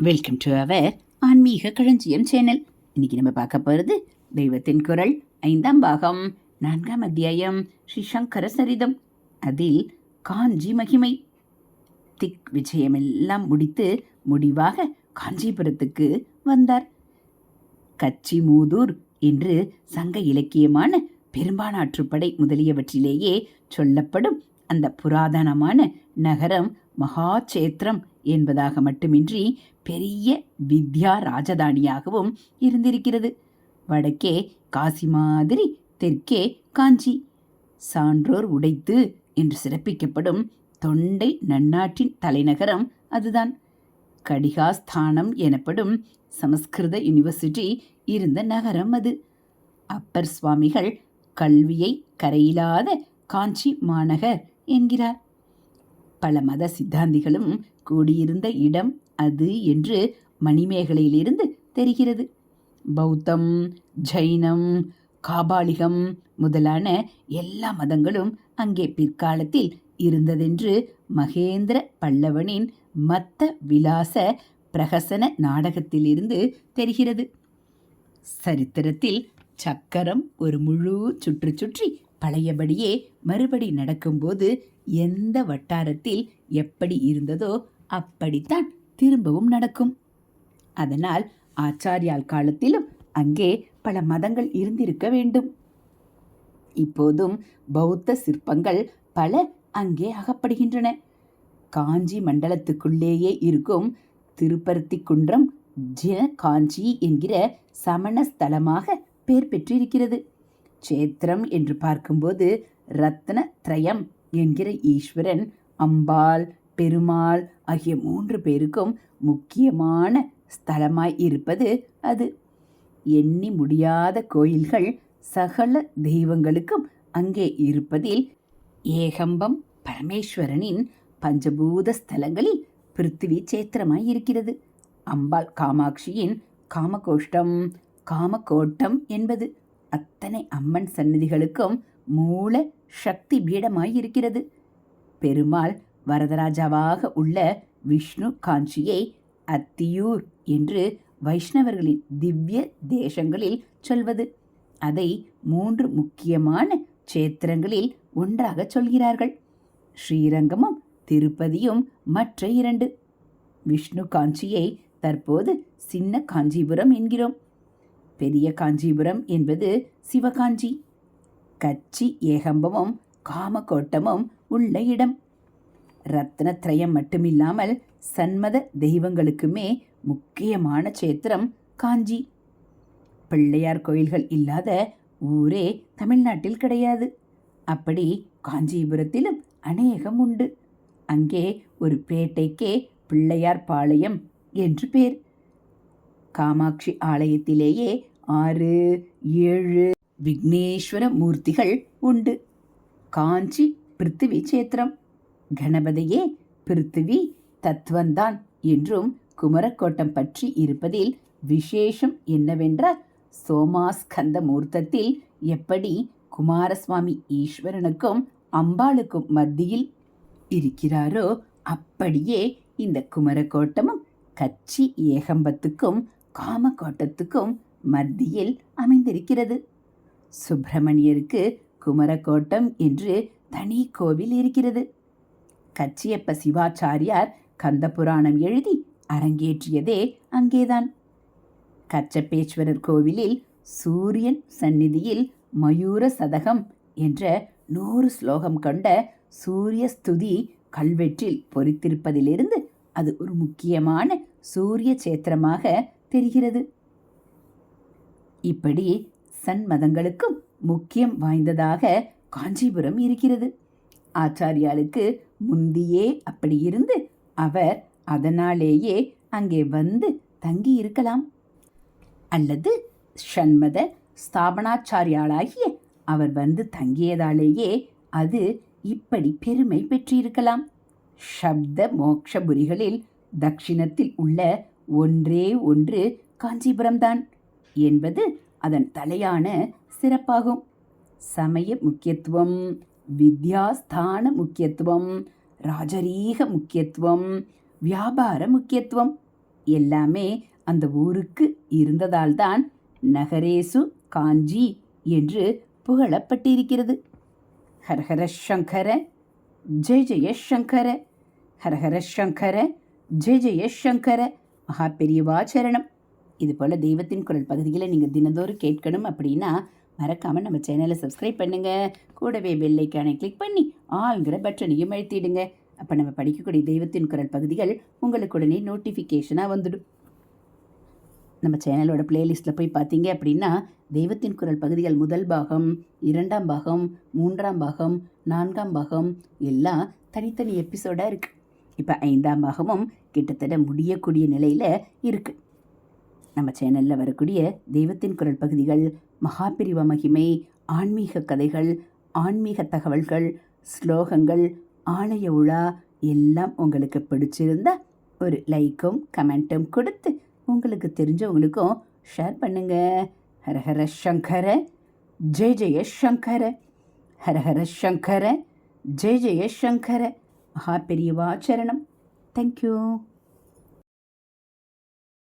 Welcome to our ஆன்மீக களஞ்சியம் channel இன்னைக்கு நம்ம பார்க்க போகிறது தெய்வத்தின் குரல் ஐந்தாம் பாகம் நான்காம் அத்தியாயம் ஸ்ரீ சங்கர சரிதம். அதில் காஞ்சி மகிமை. திக் விஜயமெல்லாம் முடித்து முடிவாக காஞ்சிபுரத்துக்கு வந்தார். கச்சி மூதூர் என்று சங்க இலக்கியமான பெரும்பானாற்றுப்படை முதலியவற்றிலேயே சொல்லப்படும் அந்த புராதனமான நகரம் மகாச்சேத்திரம் என்பதாக மட்டுமின்றி பெரிய வித்யா ராஜதானியாகவும் இருந்திருக்கிறது. வடக்கே காசி மாதிரி தெற்கே காஞ்சி. சான்றோர் உடைத்து என்று சிறப்பிக்கப்படும் தொண்டை நன்னாட்டின் தலைநகரம் அதுதான். கடிகாஸ்தானம் எனப்படும் சமஸ்கிருத யூனிவர்சிட்டி இருந்த நகரம் அது. அப்பர் சுவாமிகள் கல்வியை கரையில்லாத காஞ்சி மாநகர் என்கிறார். பல மத சித்தாந்திகளும் கூடியிருந்த இடம் அது என்று மணிமேகலையிலிருந்து தெரிகிறது. பௌத்தம் ஜைனம் காபாலிகம் முதலான எல்லா மதங்களும் அங்கே பிற்காலத்தில் இருந்ததென்று மகேந்திர பல்லவனின் மத்த விலாச பிரகசன நாடகத்திலிருந்து தெரிகிறது. சரித்திரத்தில் சக்கரம் ஒரு முழு சுற்று சுற்றி பழையபடியே மறுபடி நடக்கும்போது எந்த வட்டாரத்தில் எப்படி இருந்ததோ அப்படித்தான் திரும்பவும் நடக்கும். அதனால் ஆச்சாரியால் காலத்திலும் அங்கே பல மதங்கள் இருந்திருக்க வேண்டும். இப்போதும் பௌத்த சிற்பங்கள் பல அங்கே அகப்படுகின்றன. காஞ்சி மண்டலத்துக்குள்ளேயே இருக்கும் திருப்பருத்தி குன்றம் ஜின காஞ்சி என்கிற சமண ஸ்தலமாக பெயர் பெற்றிருக்கிறது. சேத்திரம் என்று பார்க்கும்போது ரத்ன திரயம் என்கிற ஈஸ்வரன் அம்பாள் பெருமாள் ஆகிய மூன்று பேருக்கும் முக்கியமான ஸ்தலமாய் இருப்பது அது. எண்ணி முடியாத கோயில்கள் சகல தெய்வங்களுக்கும் அங்கே இருப்பதில் ஏகம்பம் பரமேஸ்வரனின் பஞ்சபூத ஸ்தலங்களில் பிருத்திவி சேத்திரமாய் இருக்கிறது. அம்பாள் காமாட்சியின் காமகோஷ்டம் காமகோட்டம் என்பது அத்தனை அம்மன் சந்நிதிகளுக்கும் மூல சக்தி பீடமாய் இருக்கிறது. பெருமாள் வரதராஜாவாக உள்ள விஷ்ணு காஞ்சியை அத்தியூர் என்று வைஷ்ணவர்களின் திவ்ய தேசங்களில் சொல்வது. அதை மூன்று முக்கியமான சேத்திரங்களில் ஒன்றாக சொல்கிறார்கள். ஸ்ரீரங்கமும் திருப்பதியும் மற்ற இரண்டு. விஷ்ணு காஞ்சியை தற்போது சின்ன காஞ்சிபுரம் என்கிறோம். பெரிய காஞ்சிபுரம் என்பது சிவகாஞ்சி. கச்சி ஏகம்பமும் காமகோட்டமும் உள்ள இடம். ரத்னத்ரயம் மட்டுமில்லாமல் சன்மத தெய்வங்களுக்குமே முக்கியமான சேத்திரம் காஞ்சி. பிள்ளையார் கோயில்கள் இல்லாத ஊரே தமிழ்நாட்டில் கிடையாது. அப்படி காஞ்சிபுரத்திலும் அநேகம் உண்டு. அங்கே ஒரு பேட்டைக்கே பிள்ளையார் பாளையம் என்று பேர். காமாட்சி ஆலயத்திலேயே ஆறு ஏழு விக்னேஸ்வர மூர்த்திகள் உண்டு. காஞ்சி பிருத்திவி சேத்திரம் கணபதியே பிருத்திவி தத்துவந்தான் என்றும் குமரக்கோட்டம் பற்றி இருப்பதில் விசேஷம் என்னவென்றால் சோமாஸ்கந்த மூர்த்தத்தில் எப்படி குமாரசுவாமி ஈஸ்வரனுக்கும் அம்பாளுக்கும் மத்தியில் இருக்கிறாரோ அப்படியே இந்த குமரக்கோட்டமும் கச்சி ஏகம்பத்துக்கும் காமக்கோட்டத்துக்கும் மத்தியில் அமைந்திருக்கிறது. சுப்பிரமணியருக்கு குமரக்கோட்டம் என்று தனி கோவில் இருக்கிறது. கச்சியப்ப சிவாச்சாரியார் கந்த புராணம் எழுதி அரங்கேற்றியதே அங்கேதான். கச்சப்பேஸ்வரர் கோவிலில் சூரியன் சந்நிதியில் மயூர சதகம் என்ற நூறு ஸ்லோகம் கொண்ட சூரிய ஸ்துதி கல்வெற்றில் பொறித்திருப்பதிலிருந்து அது ஒரு முக்கியமான சூரிய சேத்திரமாக தெரிகிறது. இப்படி சன்மதங்களுக்கும் முக்கியம் வாய்ந்ததாக காஞ்சிபுரம் இருக்கிறது. ஆச்சாரியாளுக்கு முந்தியே அப்படி இருந்து அவர் அதனாலேயே அங்கே வந்து தங்கி இருக்கலாம். அல்லது ஷண்மத ஸ்தாபனாச்சாரியாளாகிய அவர் வந்து தங்கியதாலேயே அது இப்படி பெருமை பெற்றிருக்கலாம். சப்த மோக்ஷபுரிகளில் தக்ஷிணத்தில் உள்ள ஒன்றே ஒன்று காஞ்சிபுரம்தான் என்பது அதன் தலையான சிறப்பாகும். சமய முக்கியத்துவம் வித்யாஸ்தான முக்கியத்துவம் ராஜரீக முக்கியத்துவம் வியாபார முக்கியத்துவம் எல்லாமே அந்த ஊருக்கு இருந்ததால்தான் நகரேசு காஞ்சி என்று புகழப்பட்டிருக்கிறது. ஹரஹர சங்கர ஜெய ஜெயசங்கர ஹரஹர சங்கர ஜெய ஜெயசங்கர மகா பெரியவாச்சரணம் இதுபோல் தெய்வத்தின் குரல் பகுதிகளை நீங்கள் தினந்தோறும் கேட்கணும் அப்படின்னா மறக்காமல் நம்ம சேனலை சப்ஸ்கிரைப் பண்ணுங்கள் கூடவே பெல்லைக்கானை கிளிக் பண்ணி ஆளுங்கிற பட்டனையும் அழுத்திடுங்க. அப்போ நம்ம படிக்கக்கூடிய தெய்வத்தின் குரல் பகுதிகள் உங்களுக்கு உடனே நோட்டிஃபிகேஷனாக வந்துடும். நம்ம சேனலோட பிளேலிஸ்ட்டில் போய் பார்த்தீங்க அப்படின்னா தெய்வத்தின் குரல் பகுதிகள் முதல் பாகம் இரண்டாம் பாகம் மூன்றாம் பாகம் நான்காம் பாகம் எல்லாம் தனித்தனி எபிசோடாக இருக்குது இப்போ ஐந்தாம் பாகமும் கிட்டத்தட்ட முடியக்கூடிய நிலையில் இருக்குது நம்ம சேனலில் வரக்கூடிய தெய்வத்தின் குரல் பகுதிகள் மகாபிரிவ மகிமை ஆன்மீக கதைகள் ஆன்மீக தகவல்கள் ஸ்லோகங்கள் ஆலய உலா எல்லாம் உங்களுக்கு பிடிச்சிருந்தா ஒரு லைக்கும் கமெண்ட்டும் கொடுத்து உங்களுக்கு தெரிஞ்சவங்களுக்கும் ஷேர் பண்ணுங்க. ஹரஹர சங்கர ஜெய ஜெய சங்கர ஹரஹர சங்கர ஜெய ஜெய சங்கர மகாபெரியவாச்சரணம் தேங்க்யூ